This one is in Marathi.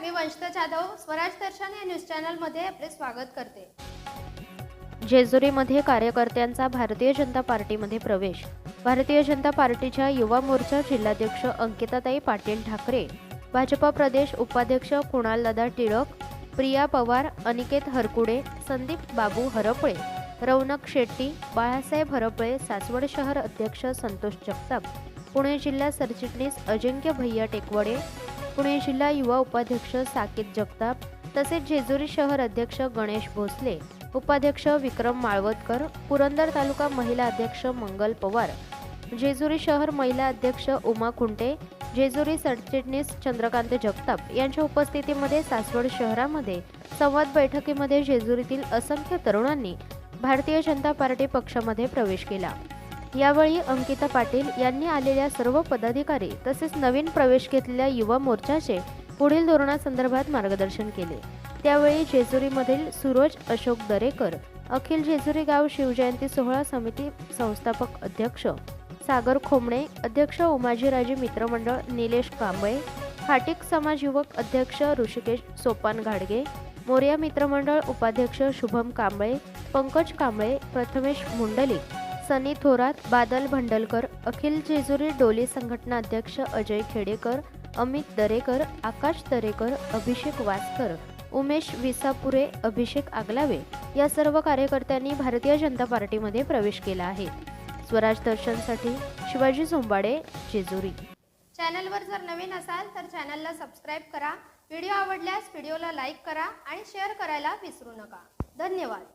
मी वंशता जाधव स्वराज दर्शन या न्यूज चॅनलमध्ये आपले स्वागत करते. जेजुरीमध्ये कार्यकर्त्यांचा भारतीय जनता पार्टीमध्ये प्रवेश. भारतीय जनता पार्टीच्या युवा मोर्चा जिल्हाध्यक्ष अंकिताताई पाटील ठाकरे भाजपा प्रदेश उपाध्यक्ष कुणालदादा टिळक प्रिया पवार अनिकेत हरकुडे संदीप बाबू हरपळे रौनक शेट्टी बाळासाहेब हरपळे सासवड शहर अध्यक्ष संतोष जगताप पुणे जिल्हा सरचिटणीस अजिंक्य भैया टेकवडे पुणे जिल्हा युवा उपाध्यक्ष साकेत जगताप तसेच जेजुरी शहर अध्यक्ष गणेश भोसले उपाध्यक्ष विक्रम माळवतकर पुरंदर तालुका महिला अध्यक्ष मंगल पवार जेजुरी शहर महिला अध्यक्ष उमा खुंटे जेजुरी सरचिटणीस चंद्रकांत जगताप यांच्या उपस्थितीमध्ये सासवड शहरामध्ये संवाद बैठकीमध्ये जेजुरीतील असंख्य तरुणांनी भारतीय जनता पार्टी पक्षामध्ये प्रवेश केला. यावेळी अंकिता पाटील यांनी आलेल्या सर्व पदाधिकारी तसेच नवीन प्रवेश घेतलेल्या युवा मोर्चाचे पुढील धोरणासंदर्भात मार्गदर्शन केले. त्यावेळी जेजुरीमधील सुरोज अशोक दरेकर अखिल जेजुरी गाव शिवजयंती सोहळा समिती संस्थापक अध्यक्ष सागर खोमणे अध्यक्ष उमाजीराजे मित्रमंडळ निलेश कांबळे फाटिक समाज युवक अध्यक्ष ऋषिकेश सोपान घाडगे मोर्या मित्रमंडळ उपाध्यक्ष शुभम कांबळे पंकज कांबळे प्रथमेश मुंडलिक सनी थोरात बादल भंडलकर अखिल जेजुरी डोली संघटना अध्यक्ष अजय खेडेकर अमित दरेकर आकाश दरेकर अभिषेक वासकर उमेश विसापुरे अभिषेक आगलावे या सर्व कार्यकर्त्यांनी भारतीय जनता पार्टीमध्ये प्रवेश केला आहे. स्वराज दर्शनसाठी शिवाजी झोंबाडे जेजुरी. चॅनलवर जर नवीन असाल तर चॅनलला सबस्क्राईब करा. व्हिडिओ आवडल्यास व्हिडिओला लाईक करा आणि शेअर करायला विसरू नका. धन्यवाद.